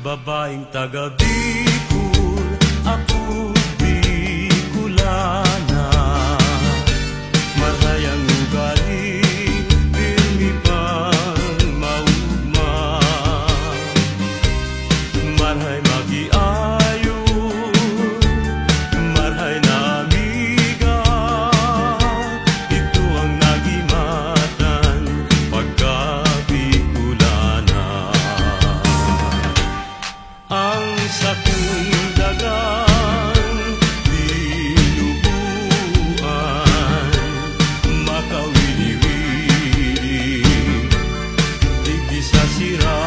Babaeng taga Shira.